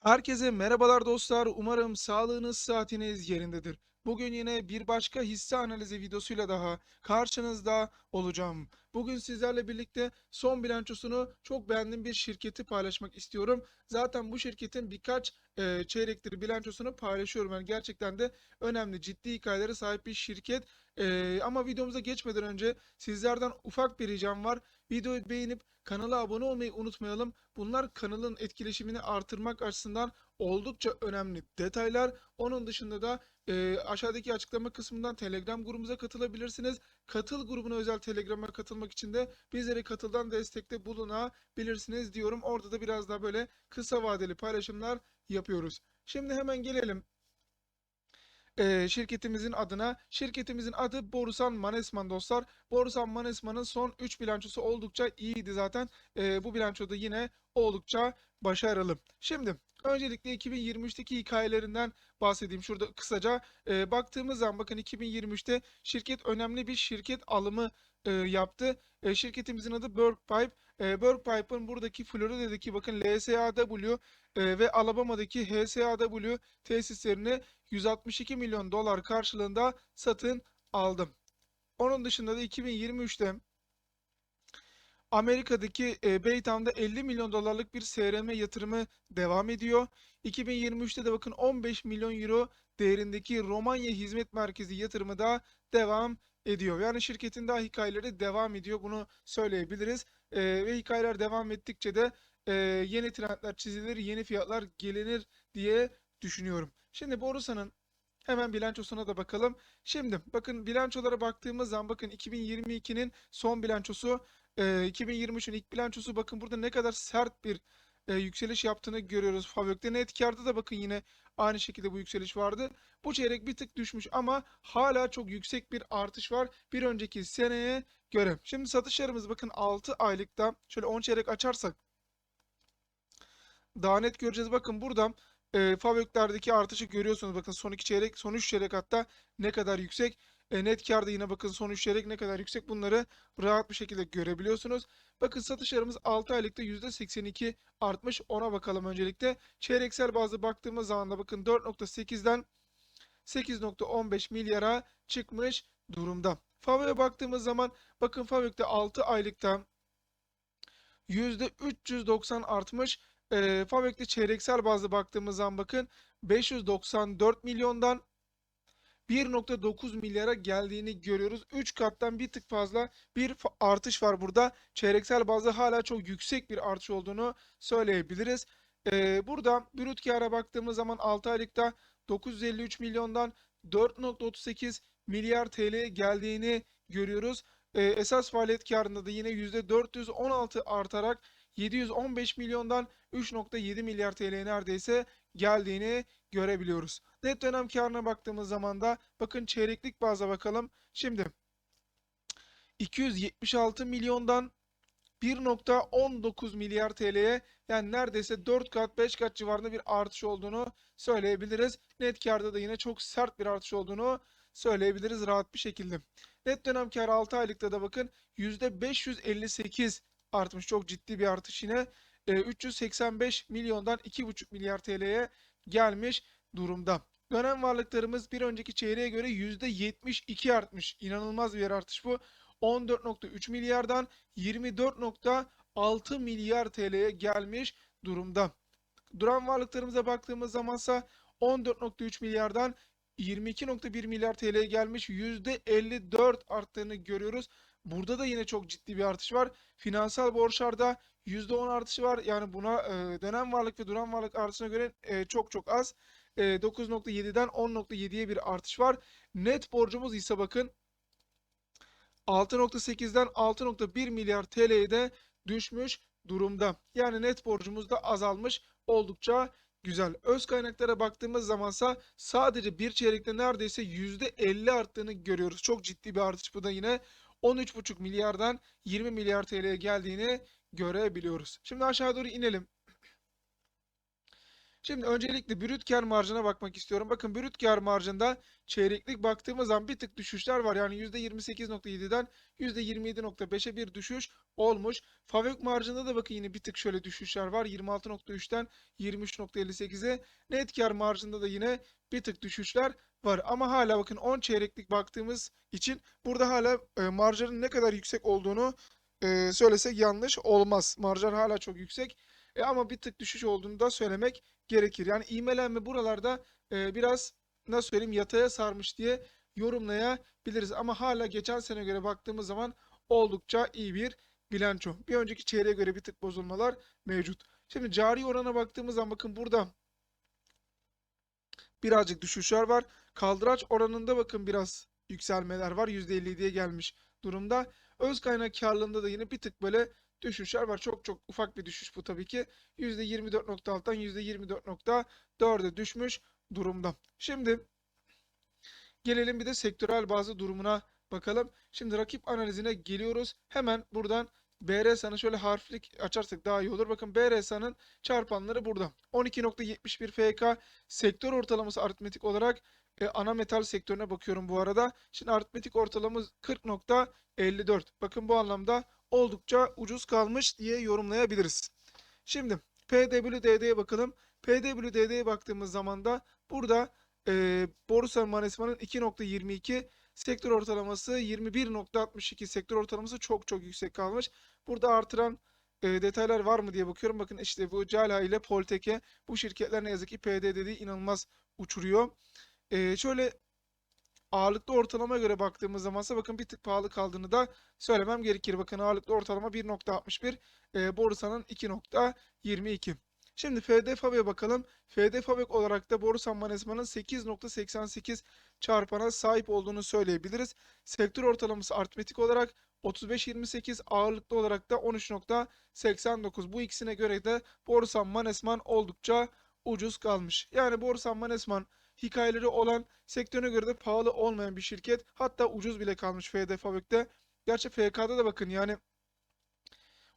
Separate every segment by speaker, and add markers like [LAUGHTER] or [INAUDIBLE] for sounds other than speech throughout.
Speaker 1: Herkese merhabalar dostlar. Umarım sağlığınız, saatiniz yerindedir. Bugün yine bir başka hisse analizi videosuyla daha karşınızda olacağım. Bugün sizlerle birlikte son bilançosunu çok beğendiğim bir şirketi paylaşmak istiyorum. Zaten bu şirketin birkaç e, çeyrektir bilançosunu paylaşıyorum. Yani gerçekten de önemli, ciddi hikayelere sahip bir şirket. E, ama videomuza geçmeden önce sizlerden ufak bir ricam var. Videoyu beğenip kanala abone olmayı unutmayalım. Bunlar kanalın etkileşimini artırmak açısından oldukça önemli detaylar. Onun dışında da e, aşağıdaki açıklama kısmından Telegram grubumuza katılabilirsiniz. Katıl grubuna özel Telegram'a katılmak için de bizlere katıldan destekte bulunabilirsiniz diyorum. Orada da biraz daha böyle kısa vadeli paylaşımlar yapıyoruz. Şimdi hemen gelelim e, şirketimizin adına. Şirketimizin adı Borusan Mannesmann dostlar. Borusan Mannesmann'ın son 3 bilançosu oldukça iyiydi zaten. E, bu bilançoda yine oldukça başarılı. Şimdi öncelikle 2023'teki hikayelerinden bahsedeyim. Şurada kısaca e, baktığımız zaman bakın 2023'te şirket önemli bir şirket alımı e, yaptı. E, şirketimizin adı Bergpipe. E, Bergpipe'ın buradaki Florida'daki bakın LSAW e, ve Alabama'daki HSAW tesislerini 162 milyon dolar karşılığında satın aldım. Onun dışında da 2023'te Amerika'daki e, Baytown'da 50 milyon dolarlık bir SRM yatırımı devam ediyor. 2023'te de bakın 15 milyon euro değerindeki Romanya Hizmet Merkezi yatırımı da devam ediyor. Yani şirketin daha hikayeleri devam ediyor. Bunu söyleyebiliriz. E, ve hikayeler devam ettikçe de e, yeni trendler çizilir, yeni fiyatlar gelinir diye düşünüyorum. Şimdi Borsa'nın hemen bilançosuna da bakalım. Şimdi bakın bilançolara baktığımız zaman bakın 2022'nin son bilançosu, e, 2023'ün ilk bilançosu bakın burada ne kadar sert bir e, yükseliş yaptığını görüyoruz. Favök'te net karda da bakın yine aynı şekilde bu yükseliş vardı. Bu çeyrek bir tık düşmüş ama hala çok yüksek bir artış var bir önceki seneye göre. Şimdi satışlarımız bakın 6 aylıkta şöyle 10 çeyrek açarsak daha net göreceğiz. Bakın burada e, Favök'lerdeki artışı görüyorsunuz. Bakın son 2 çeyrek, son 3 çeyrek hatta ne kadar yüksek. E, net karda yine bakın son 3 çeyrek ne kadar yüksek. Bunları rahat bir şekilde görebiliyorsunuz. Bakın satışlarımız 6 aylıkta %82 artmış. Ona bakalım öncelikle. Çeyreksel bazda baktığımız zaman da bakın 4.8'den 8.15 milyara çıkmış durumda. Favök'e baktığımız zaman bakın Favök'te 6 aylıkta %390 artmış. E, Favök'te çeyreksel bazda baktığımız zaman bakın 594 milyondan 1.9 milyara geldiğini görüyoruz. 3 kattan bir tık fazla bir artış var burada. Çeyreksel bazda hala çok yüksek bir artış olduğunu söyleyebiliriz. Ee, burada brüt kâra baktığımız zaman 6 aylıkta 953 milyondan 4.38 milyar TL geldiğini görüyoruz. Ee, esas faaliyet karında da yine %416 artarak 715 milyondan 3.7 milyar TL neredeyse geldiğini görebiliyoruz. Net dönem karına baktığımız zaman da bakın çeyreklik baza bakalım. Şimdi 276 milyondan 1.19 milyar TL'ye yani neredeyse 4 kat 5 kat civarında bir artış olduğunu söyleyebiliriz. Net karda da yine çok sert bir artış olduğunu söyleyebiliriz rahat bir şekilde. Net dönem karı 6 aylıkta da bakın %558 artmış. Çok ciddi bir artış yine. E, 385 milyondan 2,5 milyar TL'ye gelmiş durumda. Dönem varlıklarımız bir önceki çeyreğe göre %72 artmış. İnanılmaz bir artış bu. 14.3 milyardan 24.6 milyar TL'ye gelmiş durumda. Duran varlıklarımıza baktığımız zamansa 14.3 milyardan 22.1 milyar TL'ye gelmiş %54 arttığını görüyoruz. Burada da yine çok ciddi bir artış var. Finansal borçlarda %10 artışı var. Yani buna e, dönem varlık ve duran varlık artışına göre e, çok çok az. E, 9.7'den 10.7'ye bir artış var. Net borcumuz ise bakın 6.8'den 6.1 milyar TL'ye de düşmüş durumda. Yani net borcumuz da azalmış oldukça güzel. Öz kaynaklara baktığımız zamansa sadece bir çeyrekte neredeyse %50 arttığını görüyoruz. Çok ciddi bir artış bu da yine 13,5 milyardan 20 milyar TL'ye geldiğini görebiliyoruz. Şimdi aşağı doğru inelim. Şimdi öncelikle brüt kâr marjına bakmak istiyorum. Bakın brüt kâr marjında çeyreklik baktığımız zaman bir tık düşüşler var. Yani %28.7'den %27.5'e bir düşüş olmuş. Favök marjında da bakın yine bir tık şöyle düşüşler var. 26.3'ten 23.58'e. Net kâr marjında da yine bir tık düşüşler var. Ama hala bakın 10 çeyreklik baktığımız için burada hala e, marjların ne kadar yüksek olduğunu e, söylesek yanlış olmaz. Marjlar hala çok yüksek. E, ama bir tık düşüş olduğunu da söylemek gerekir. Yani ivmelenme buralarda e, biraz nasıl söyleyeyim yataya sarmış diye yorumlayabiliriz. Ama hala geçen sene göre baktığımız zaman oldukça iyi bir bilanço. Bir önceki çeyreğe göre bir tık bozulmalar mevcut. Şimdi cari orana baktığımız zaman bakın burada birazcık düşüşler var. Kaldıraç oranında bakın biraz yükselmeler var. %57'ye gelmiş durumda. Öz kaynak karlılığında da yine bir tık böyle düşüşler var. Çok çok ufak bir düşüş bu tabii ki. %24.6'dan %24.4'e düşmüş durumda. Şimdi gelelim bir de sektörel bazı durumuna bakalım. Şimdi rakip analizine geliyoruz. Hemen buradan BRSA'nı şöyle harflik açarsak daha iyi olur. Bakın BRSA'nın çarpanları burada. 12.71 FK sektör ortalaması aritmetik olarak e, ana metal sektörüne bakıyorum bu arada. Şimdi aritmetik ortalamamız 40.54. Bakın bu anlamda oldukça ucuz kalmış diye yorumlayabiliriz. Şimdi PWDD'ye bakalım. PWDD'ye baktığımız zaman da burada e, borsa manesmanın 2.22 sektör ortalaması 21.62 sektör ortalaması çok çok yüksek kalmış. Burada artıran e, detaylar var mı diye bakıyorum. Bakın işte bu Cala ile Polteke bu şirketler ne yazık ki PDD'yi inanılmaz uçuruyor. E, şöyle ağırlıklı ortalamaya göre baktığımız zamansa bakın bir tık pahalı kaldığını da söylemem gerekir. Bakın ağırlıklı ortalama 1.61 e, borsanın 2.22. Şimdi FD Fab'e bakalım. FD Fabek olarak da Borusan Manesman'ın 8.88 çarpana sahip olduğunu söyleyebiliriz. Sektör ortalaması aritmetik olarak 35.28 ağırlıklı olarak da 13.89. Bu ikisine göre de Borusan Manesman oldukça ucuz kalmış. Yani Borusan Manesman hikayeleri olan sektörüne göre de pahalı olmayan bir şirket. Hatta ucuz bile kalmış FD Fabek'te. Gerçi FK'da da bakın yani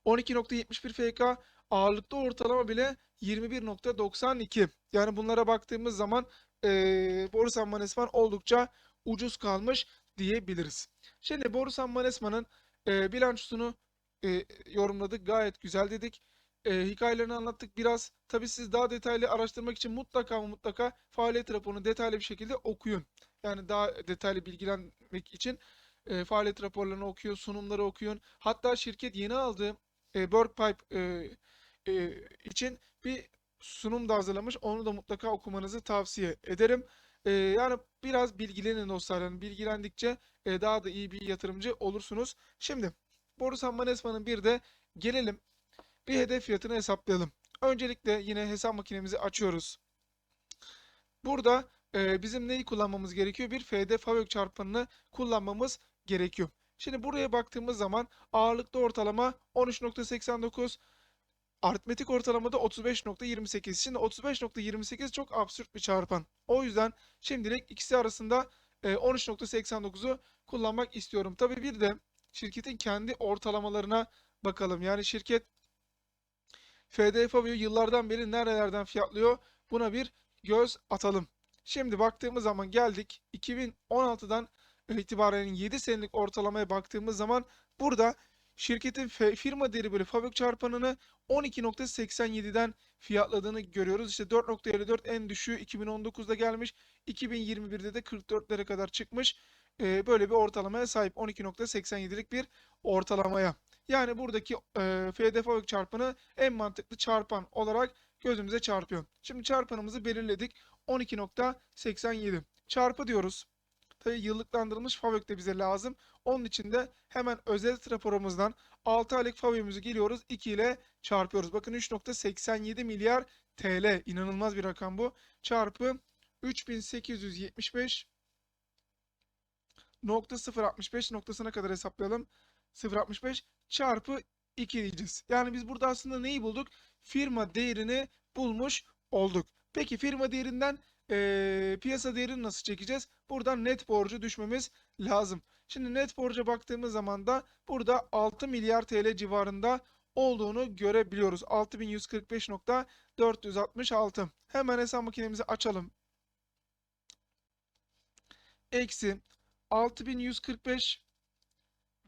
Speaker 1: 12.71 FK ağırlıklı ortalama bile 21.92. Yani bunlara baktığımız zaman e, Borusan Manesman oldukça ucuz kalmış diyebiliriz. Şimdi Borusan Manesman'ın e, bilançosunu e, yorumladık. Gayet güzel dedik. E, hikayelerini anlattık biraz. Tabii siz daha detaylı araştırmak için mutlaka ama mutlaka faaliyet raporunu detaylı bir şekilde okuyun. Yani daha detaylı bilgilenmek için e, faaliyet raporlarını okuyun, sunumları okuyun. Hatta şirket yeni aldığı e, WorkPipe e, e, için bir sunum da hazırlamış. Onu da mutlaka okumanızı tavsiye ederim. E, yani biraz bilgilenin dostlar. Bilgilendikçe e, daha da iyi bir yatırımcı olursunuz. Şimdi Borusan Manesman'ın bir de gelelim bir hedef fiyatını hesaplayalım. Öncelikle yine hesap makinemizi açıyoruz. Burada e, bizim neyi kullanmamız gerekiyor? Bir FD Favök çarpanını kullanmamız gerekiyor. Şimdi buraya baktığımız zaman ağırlıklı ortalama 13.89, aritmetik ortalamada 35.28. Şimdi 35.28 çok absürt bir çarpan. O yüzden şimdilik ikisi arasında e, 13.89'u kullanmak istiyorum. Tabii bir de şirketin kendi ortalamalarına bakalım. Yani şirket FD Fabio yıllardan beri nerelerden fiyatlıyor? Buna bir göz atalım. Şimdi baktığımız zaman geldik 2016'dan itibaren 7 senelik ortalamaya baktığımız zaman burada şirketin firma değeri böyle fabrik çarpanını 12.87'den fiyatladığını görüyoruz. İşte 4.54 en düşüğü 2019'da gelmiş. 2021'de de 44'lere kadar çıkmış. Ee, böyle bir ortalamaya sahip 12.87'lik bir ortalamaya. Yani buradaki e, FD fabrik çarpanı en mantıklı çarpan olarak gözümüze çarpıyor. Şimdi çarpanımızı belirledik. 12.87 çarpı diyoruz. Tabi yıllıklandırılmış FAVÖK de bize lazım. Onun için de hemen özel raporumuzdan 6 aylık FAVÖK'ümüzü geliyoruz. 2 ile çarpıyoruz. Bakın 3.87 milyar TL. inanılmaz bir rakam bu. Çarpı 3875 nokta 065 noktasına kadar hesaplayalım. 0.65 çarpı 2 diyeceğiz. Yani biz burada aslında neyi bulduk? Firma değerini bulmuş olduk. Peki firma değerinden e, piyasa değerini nasıl çekeceğiz? Buradan net borcu düşmemiz lazım. Şimdi net borca baktığımız zaman da burada 6 milyar TL civarında olduğunu görebiliyoruz. 6145.466. Hemen hesap makinemizi açalım. Eksi 6145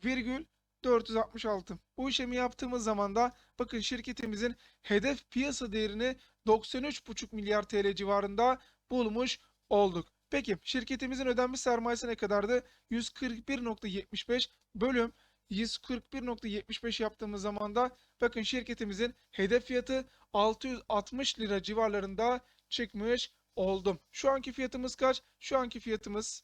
Speaker 1: virgül 466. Bu işlemi yaptığımız zaman da bakın şirketimizin hedef piyasa değerini 93,5 milyar TL civarında bulmuş olduk. Peki şirketimizin ödenmiş sermayesi ne kadardı? 141.75 bölüm 141.75 yaptığımız zaman da bakın şirketimizin hedef fiyatı 660 lira civarlarında çıkmış oldum. Şu anki fiyatımız kaç? Şu anki fiyatımız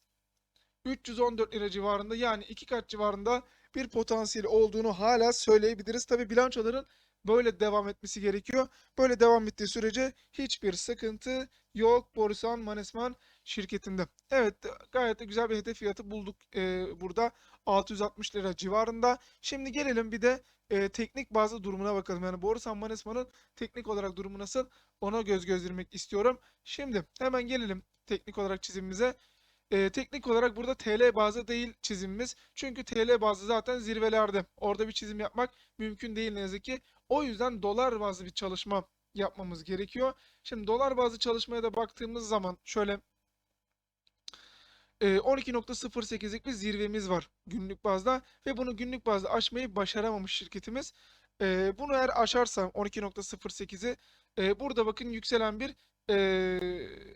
Speaker 1: 314 lira civarında yani iki kat civarında bir potansiyeli olduğunu hala söyleyebiliriz. Tabi bilançoların böyle devam etmesi gerekiyor. Böyle devam ettiği sürece hiçbir sıkıntı yok Borusan Manesman şirketinde. Evet gayet de güzel bir hedef fiyatı bulduk e, burada 660 lira civarında. Şimdi gelelim bir de e, teknik bazı durumuna bakalım. Yani Borusan Manesman'ın teknik olarak durumu nasıl ona göz gezdirmek istiyorum. Şimdi hemen gelelim teknik olarak çizimimize. Ee, teknik olarak burada TL bazı değil çizimimiz. Çünkü TL bazı zaten zirvelerde. Orada bir çizim yapmak mümkün değil ne yazık ki. O yüzden dolar bazlı bir çalışma yapmamız gerekiyor. Şimdi dolar bazlı çalışmaya da baktığımız zaman şöyle e, 12.08'lik bir zirvemiz var günlük bazda ve bunu günlük bazda aşmayı başaramamış şirketimiz. E, bunu eğer aşarsam 12.08'i e, burada bakın yükselen bir e,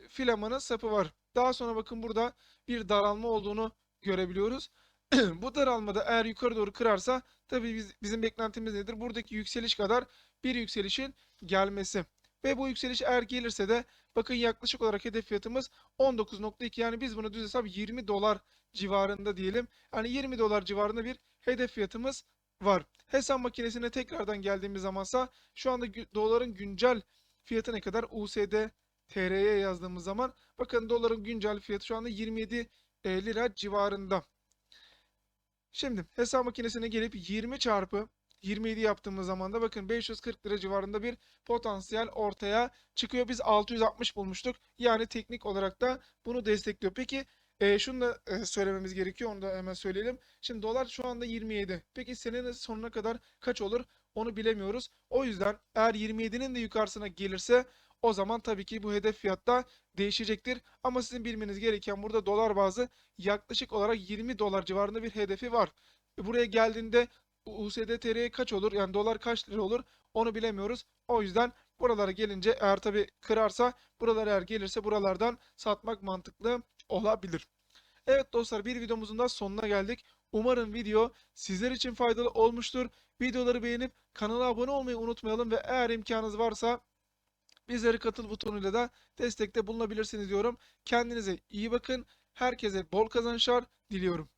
Speaker 1: filamanın sapı var. Daha sonra bakın burada bir daralma olduğunu görebiliyoruz. [CLEARS THROAT] Bu daralmada eğer yukarı doğru kırarsa tabii biz, bizim beklentimiz nedir? Buradaki yükseliş kadar bir yükselişin gelmesi. Ve bu yükseliş eğer gelirse de bakın yaklaşık olarak hedef fiyatımız 19.2 yani biz bunu düz hesap 20 dolar civarında diyelim. Yani 20 dolar civarında bir hedef fiyatımız var. Hesap makinesine tekrardan geldiğimiz zamansa şu anda doların güncel fiyatı ne kadar? USD TR'ye yazdığımız zaman bakın doların güncel fiyatı şu anda 27 e, lira civarında. Şimdi hesap makinesine gelip 20 çarpı 27 yaptığımız zaman da bakın 540 lira civarında bir potansiyel ortaya çıkıyor. Biz 660 bulmuştuk. Yani teknik olarak da bunu destekliyor. Peki e, şunu da e, söylememiz gerekiyor. Onu da hemen söyleyelim. Şimdi dolar şu anda 27. Peki senenin sonuna kadar kaç olur? Onu bilemiyoruz. O yüzden eğer 27'nin de yukarısına gelirse o zaman tabii ki bu hedef fiyatta değişecektir. Ama sizin bilmeniz gereken burada dolar bazı yaklaşık olarak 20 dolar civarında bir hedefi var. E, Buraya geldiğinde USD TL'ye kaç olur? Yani dolar kaç lira olur? Onu bilemiyoruz. O yüzden buralara gelince eğer tabii kırarsa buralar eğer gelirse buralardan satmak mantıklı olabilir. Evet dostlar bir videomuzun da sonuna geldik. Umarım video sizler için faydalı olmuştur. Videoları beğenip kanala abone olmayı unutmayalım ve eğer imkanınız varsa bizleri katıl butonuyla da destekte bulunabilirsiniz diyorum. Kendinize iyi bakın. Herkese bol kazançlar diliyorum.